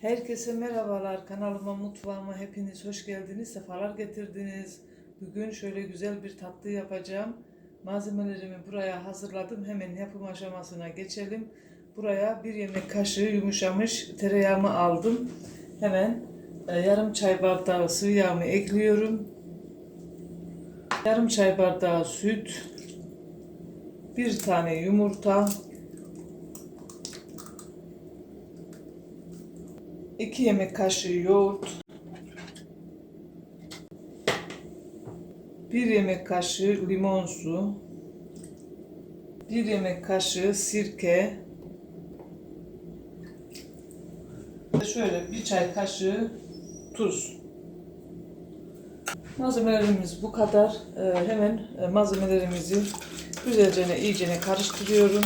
Herkese merhabalar. Kanalıma, mutfağıma hepiniz hoş geldiniz. Sefalar getirdiniz. Bugün şöyle güzel bir tatlı yapacağım. Malzemelerimi buraya hazırladım. Hemen yapım aşamasına geçelim. Buraya bir yemek kaşığı yumuşamış tereyağımı aldım. Hemen e, yarım çay bardağı sıvı yağımı ekliyorum. Yarım çay bardağı süt. Bir tane yumurta. 2 yemek kaşığı yoğurt, 1 yemek kaşığı limon su, 1 yemek kaşığı sirke, şöyle bir çay kaşığı tuz. Malzemelerimiz bu kadar. Ee, hemen e, malzemelerimizi güzelce iyicene karıştırıyorum.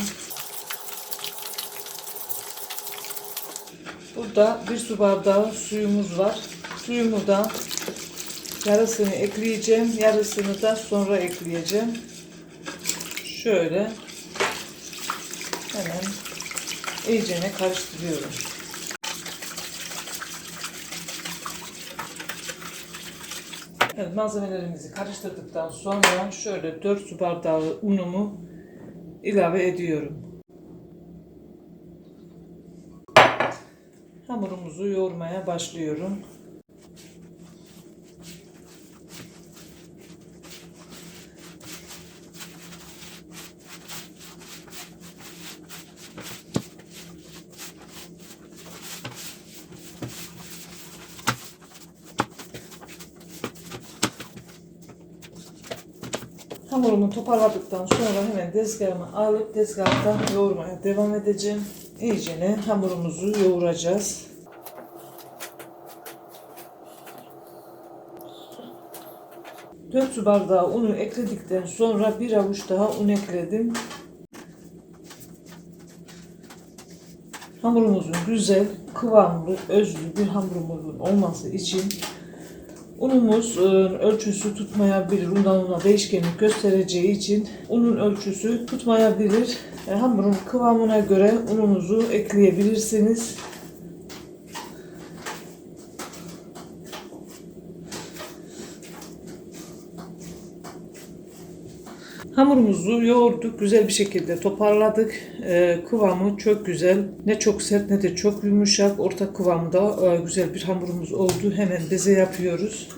Burada bir su bardağı suyumuz var. Suyumu da yarısını ekleyeceğim. Yarısını da sonra ekleyeceğim. Şöyle hemen iyicene karıştırıyorum. Evet, malzemelerimizi karıştırdıktan sonra şöyle 4 su bardağı unumu ilave ediyorum. Hamurumuzu yoğurmaya başlıyorum. Hamurumu toparladıktan sonra hemen tezgahıma alıp tezgahtan yoğurmaya devam edeceğim. İyicene hamurumuzu yoğuracağız. Dört su bardağı unu ekledikten sonra bir avuç daha un ekledim. Hamurumuzun güzel, kıvamlı, özlü bir hamurumuzun olması için unumuz e, ölçüsü tutmayabilir. Undan una değişkenlik göstereceği için unun ölçüsü tutmayabilir. Hamurun kıvamına göre ununuzu ekleyebilirsiniz. Hamurumuzu yoğurduk, güzel bir şekilde toparladık. Ee, kıvamı çok güzel. Ne çok sert ne de çok yumuşak. Orta kıvamda e, güzel bir hamurumuz oldu. Hemen beze yapıyoruz.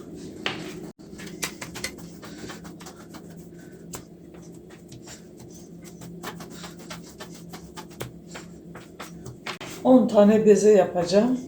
Tane beze yapacağım.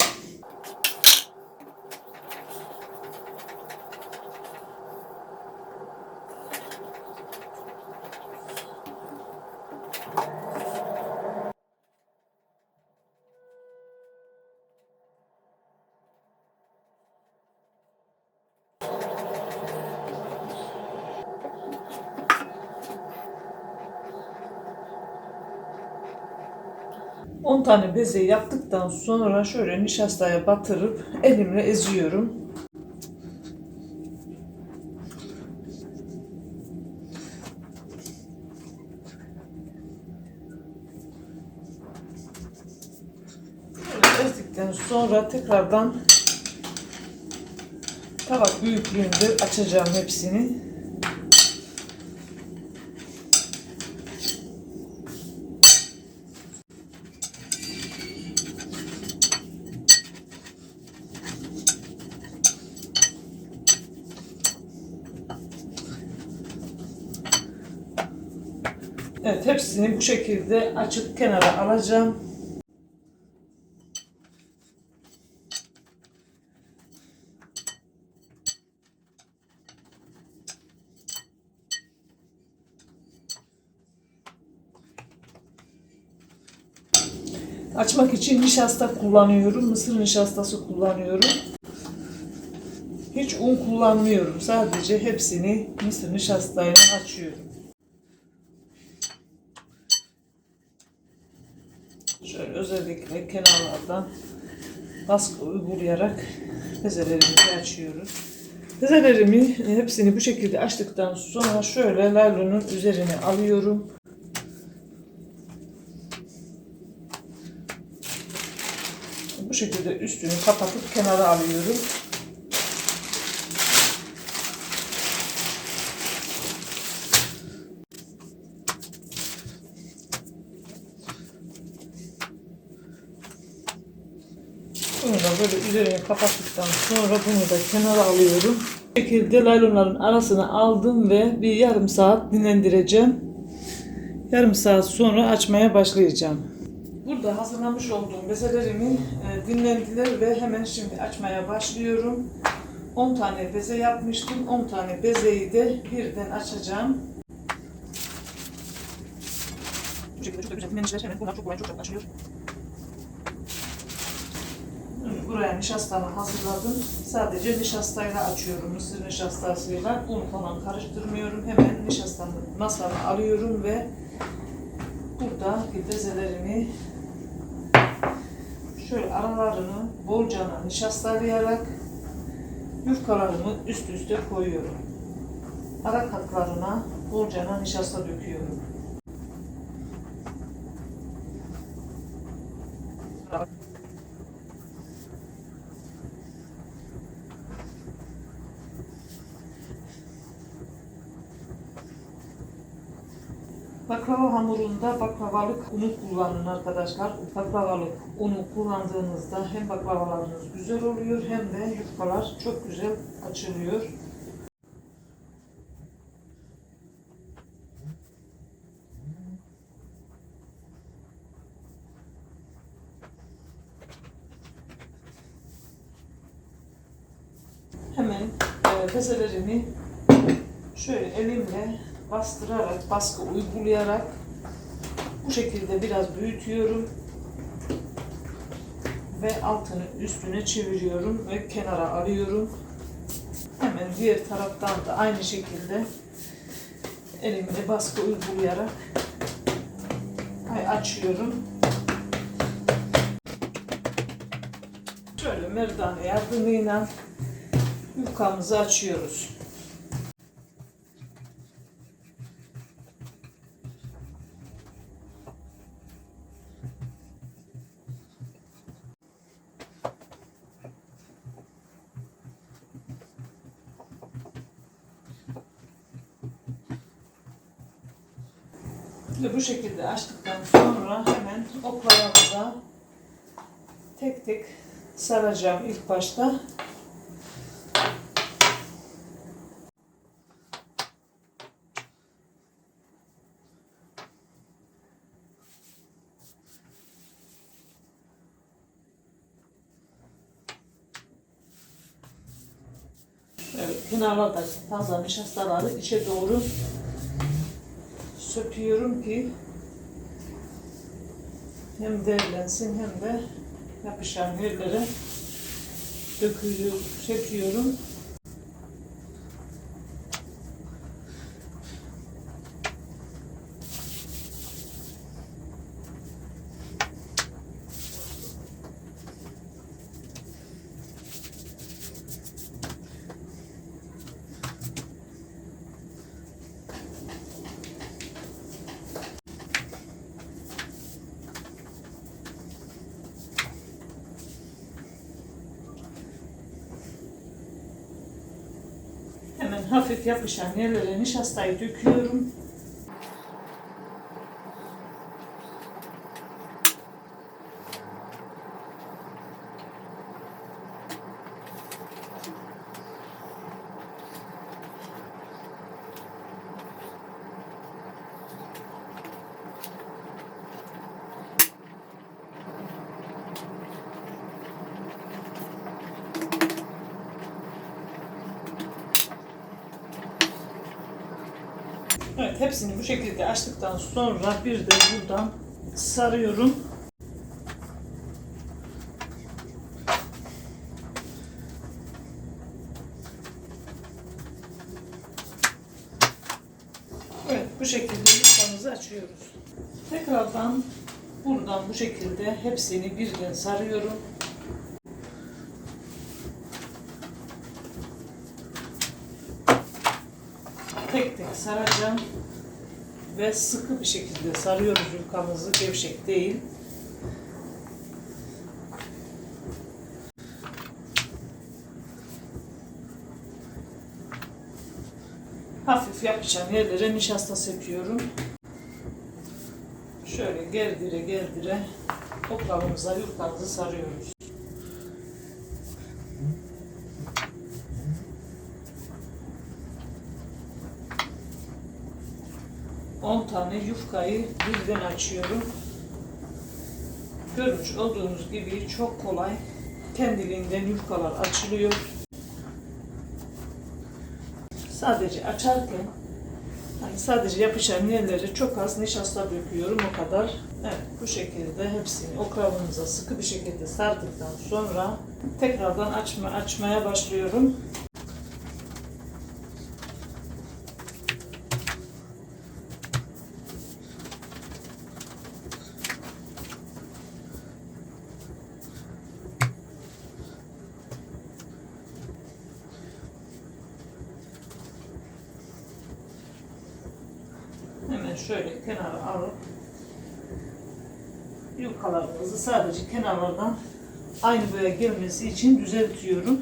On tane beze yaptıktan sonra şöyle nişastaya batırıp elimle eziyorum. Böyle sonra tekrardan tabak büyüklüğünde açacağım hepsini. Evet hepsini bu şekilde açıp kenara alacağım. Açmak için nişasta kullanıyorum. Mısır nişastası kullanıyorum. Hiç un kullanmıyorum. Sadece hepsini mısır nişastayla açıyorum. Şöyle özellikle kenarlardan baskı uygulayarak bezelerimizi açıyoruz. Bezelerimi hepsini bu şekilde açtıktan sonra şöyle laylonun üzerine alıyorum. Bu şekilde üstünü kapatıp kenara alıyorum. Bunu üzerini kapattıktan sonra bunu da kenara alıyorum. Bu şekilde laylonların arasına aldım ve bir yarım saat dinlendireceğim. Yarım saat sonra açmaya başlayacağım. Burada hazırlamış olduğum bezelerimi e, dinlendiler ve hemen şimdi açmaya başlıyorum. 10 tane beze yapmıştım. 10 tane bezeyi de birden açacağım. Bu şekilde çok güzel dinlenmişler. Hemen bunlar çok kolay çok çabuk açılıyor. Buraya nişastamı hazırladım. Sadece nişastayla açıyorum. Mısır nişastasıyla. Un falan karıştırmıyorum. Hemen nişastamı masama alıyorum ve burada bezelerimi şöyle aralarını bolcana nişastalayarak yufkalarımı üst üste koyuyorum. Ara katlarına bolcana nişasta döküyorum. Baklava hamurunda baklavalık unu kullanın arkadaşlar. Baklavalık unu kullandığınızda hem baklavalarınız güzel oluyor hem de yufkalar çok güzel açılıyor. Hemen bezelerimi şöyle elimle bastırarak, baskı uygulayarak bu şekilde biraz büyütüyorum ve altını üstüne çeviriyorum ve kenara alıyorum. Hemen diğer taraftan da aynı şekilde elimle baskı uygulayarak açıyorum. Şöyle merdane yardımıyla yufkamızı açıyoruz. Bu şekilde açtıktan sonra hemen oklavamıza tek tek saracağım ilk başta. Evet, kenarlardaki fazla nişastaları içe doğru söküyorum ki hem derlensin hem de yapışan yerlere döküyor, söküyorum. Hemen hafif yapışan yerlere nişastayı döküyorum. Evet hepsini bu şekilde açtıktan sonra bir de buradan sarıyorum. Evet bu şekilde yufkamızı açıyoruz. Tekrardan buradan bu şekilde hepsini birden sarıyorum. tek tek saracağım ve sıkı bir şekilde sarıyoruz yufkamızı gevşek değil. Hafif yapacağım yerlere nişasta sekiyorum. Şöyle gerdire gerdire toplamımıza yufkamızı sarıyoruz. On tane yufkayı birden açıyorum. Görmüş olduğunuz gibi çok kolay kendiliğinden yufkalar açılıyor. Sadece açarken hani sadece yapışan yerleri çok az nişasta döküyorum o kadar. Evet bu şekilde hepsini oklavımıza sıkı bir şekilde sardıktan sonra tekrardan açma, açmaya başlıyorum. Hemen şöyle kenara alıp yufkalarımızı sadece kenarlardan aynı boya gelmesi için düzeltiyorum.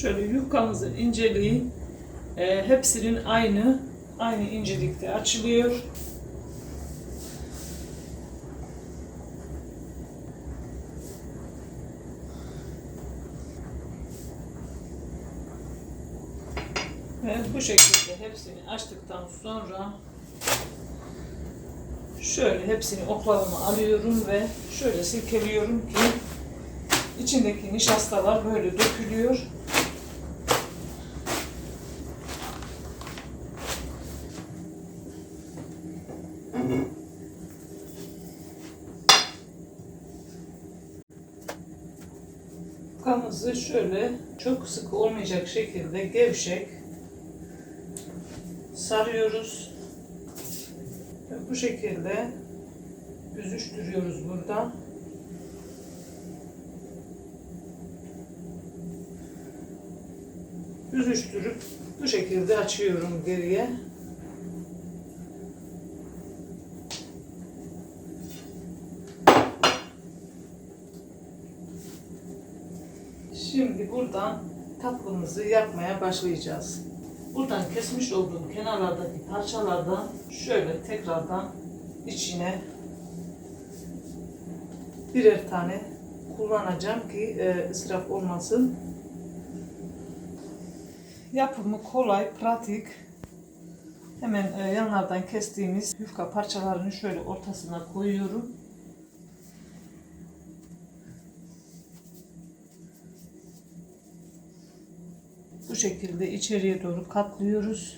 Şöyle yufkamızın inceliği e, hepsinin aynı aynı incelikte açılıyor. Ve bu şekilde hepsini açtıktan sonra şöyle hepsini oklavama alıyorum ve şöyle silkeliyorum ki içindeki nişastalar böyle dökülüyor. Yufkamızı şöyle çok sıkı olmayacak şekilde gevşek sarıyoruz. Ve bu şekilde büzüştürüyoruz burada. Büzüştürüp bu şekilde açıyorum geriye. Şimdi buradan tatlımızı yapmaya başlayacağız. Buradan kesmiş olduğum kenarlardaki parçalardan şöyle tekrardan içine birer tane kullanacağım ki e, israf olmasın. Yapımı kolay, pratik. Hemen e, yanlardan kestiğimiz yufka parçalarını şöyle ortasına koyuyorum. Şekilde içeriye doğru katlıyoruz.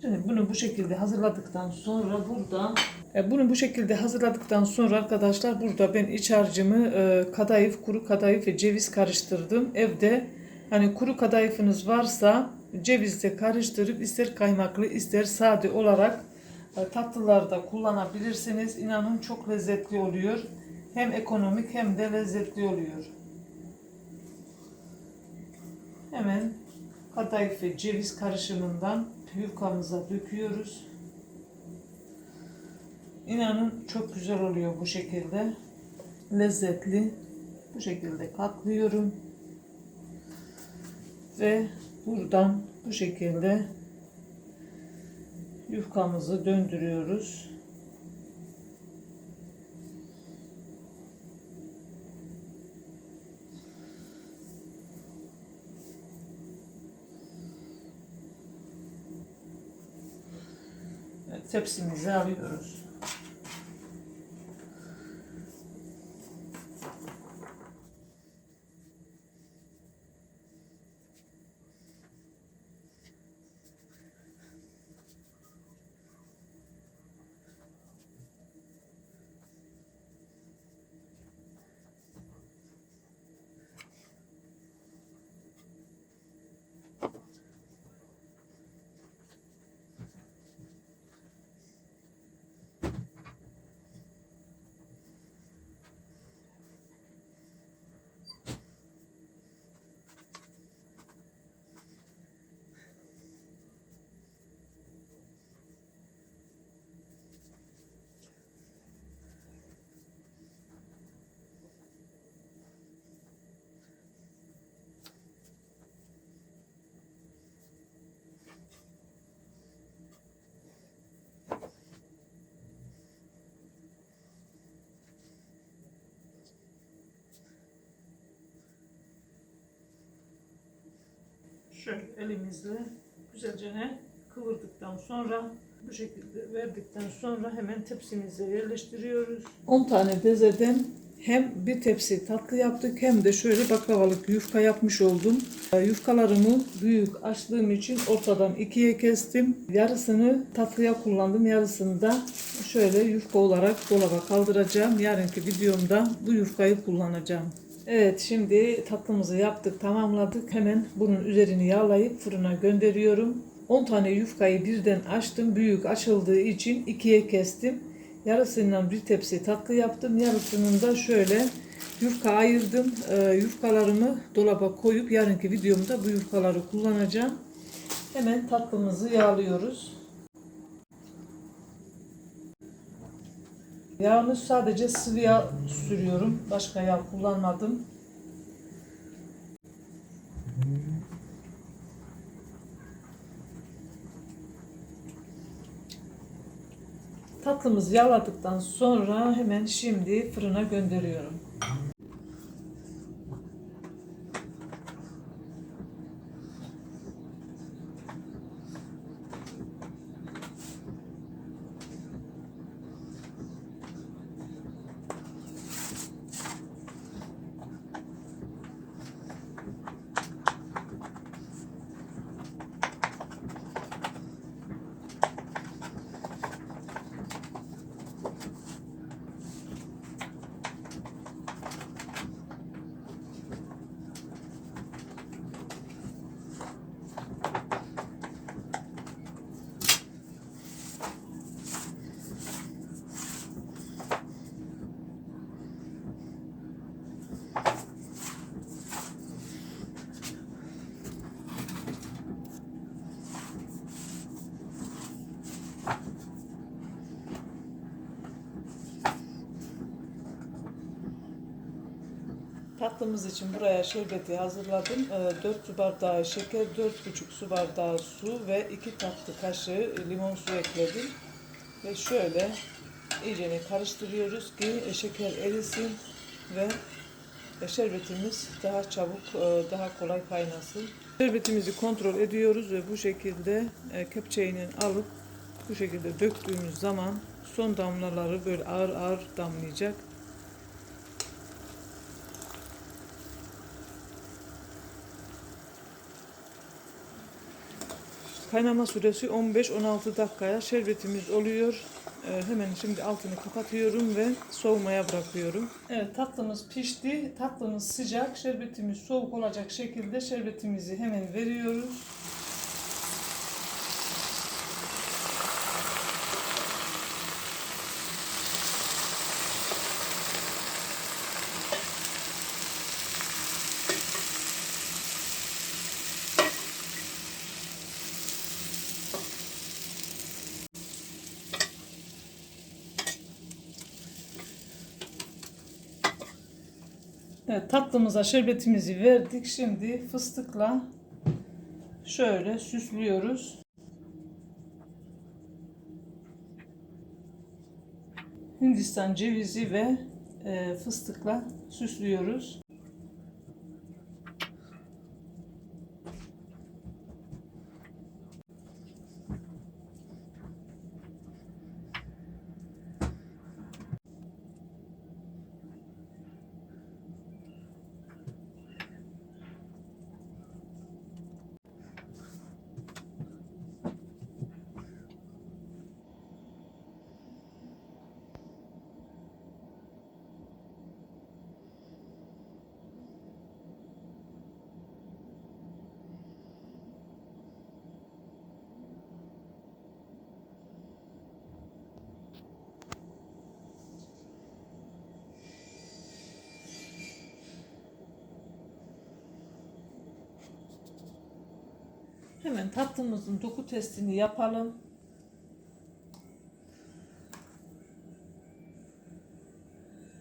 Şimdi bunu bu şekilde hazırladıktan sonra burada e, bunu bu şekilde hazırladıktan sonra arkadaşlar burada ben iç harcımı e, kadayıf, kuru kadayıf ve ceviz karıştırdım. Evde hani kuru kadayıfınız varsa cevizle karıştırıp ister kaymaklı ister sade olarak e, tatlılarda kullanabilirsiniz. İnanın çok lezzetli oluyor. Hem ekonomik hem de lezzetli oluyor. Hemen kadayıf ve ceviz karışımından yufkamıza döküyoruz. İnanın çok güzel oluyor bu şekilde. Lezzetli. Bu şekilde katlıyorum. Ve buradan bu şekilde yufkamızı döndürüyoruz. Tepsimizi alıyoruz. Şöyle elimizle güzelce kıvırdıktan sonra bu şekilde verdikten sonra hemen tepsimize yerleştiriyoruz. 10 tane bezeden hem bir tepsi tatlı yaptık hem de şöyle baklavalık yufka yapmış oldum. Ee, Yufkalarımı büyük açtığım için ortadan ikiye kestim. Yarısını tatlıya kullandım. Yarısını da şöyle yufka olarak dolaba kaldıracağım. Yarınki videomda bu yufkayı kullanacağım. Evet şimdi tatlımızı yaptık tamamladık. Hemen bunun üzerini yağlayıp fırına gönderiyorum. 10 tane yufkayı birden açtım. Büyük açıldığı için ikiye kestim. Yarısından bir tepsi tatlı yaptım. Yarısının da şöyle yufka ayırdım. Ee, yufkalarımı dolaba koyup yarınki videomda bu yufkaları kullanacağım. Hemen tatlımızı yağlıyoruz. Yağını sadece sıvı yağ sürüyorum. Başka yağ kullanmadım. Tatlımızı yağladıktan sonra hemen şimdi fırına gönderiyorum. Tatlımız için buraya şerbeti hazırladım. 4 su bardağı şeker, 4,5 su bardağı su ve 2 tatlı kaşığı limon su ekledim. Ve şöyle iyicene karıştırıyoruz ki e, şeker erisin ve e, şerbetimiz daha çabuk, e, daha kolay kaynasın. Şerbetimizi kontrol ediyoruz ve bu şekilde kepçeyle alıp bu şekilde döktüğümüz zaman son damlaları böyle ağır ağır damlayacak. Kaynama süresi 15-16 dakikaya şerbetimiz oluyor. Ee, hemen şimdi altını kapatıyorum ve soğumaya bırakıyorum. Evet tatlımız pişti. Tatlımız sıcak. Şerbetimiz soğuk olacak şekilde şerbetimizi hemen veriyoruz. Evet, tatlımıza şerbetimizi verdik. Şimdi fıstıkla şöyle süslüyoruz. Hindistan cevizi ve e, fıstıkla süslüyoruz. Hemen tatlımızın doku testini yapalım.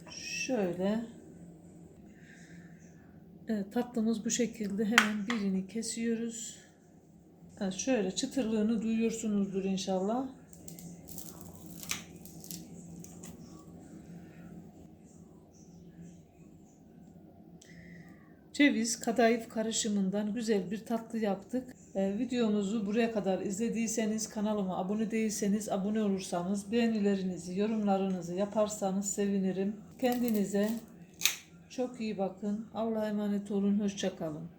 Şöyle. Evet, tatlımız bu şekilde hemen birini kesiyoruz. Evet, şöyle çıtırlığını duyuyorsunuzdur inşallah. Ceviz, kadayıf karışımından güzel bir tatlı yaptık. Ee, videomuzu buraya kadar izlediyseniz, kanalıma abone değilseniz, abone olursanız, beğenilerinizi, yorumlarınızı yaparsanız sevinirim. Kendinize çok iyi bakın. Allah'a emanet olun. Hoşçakalın.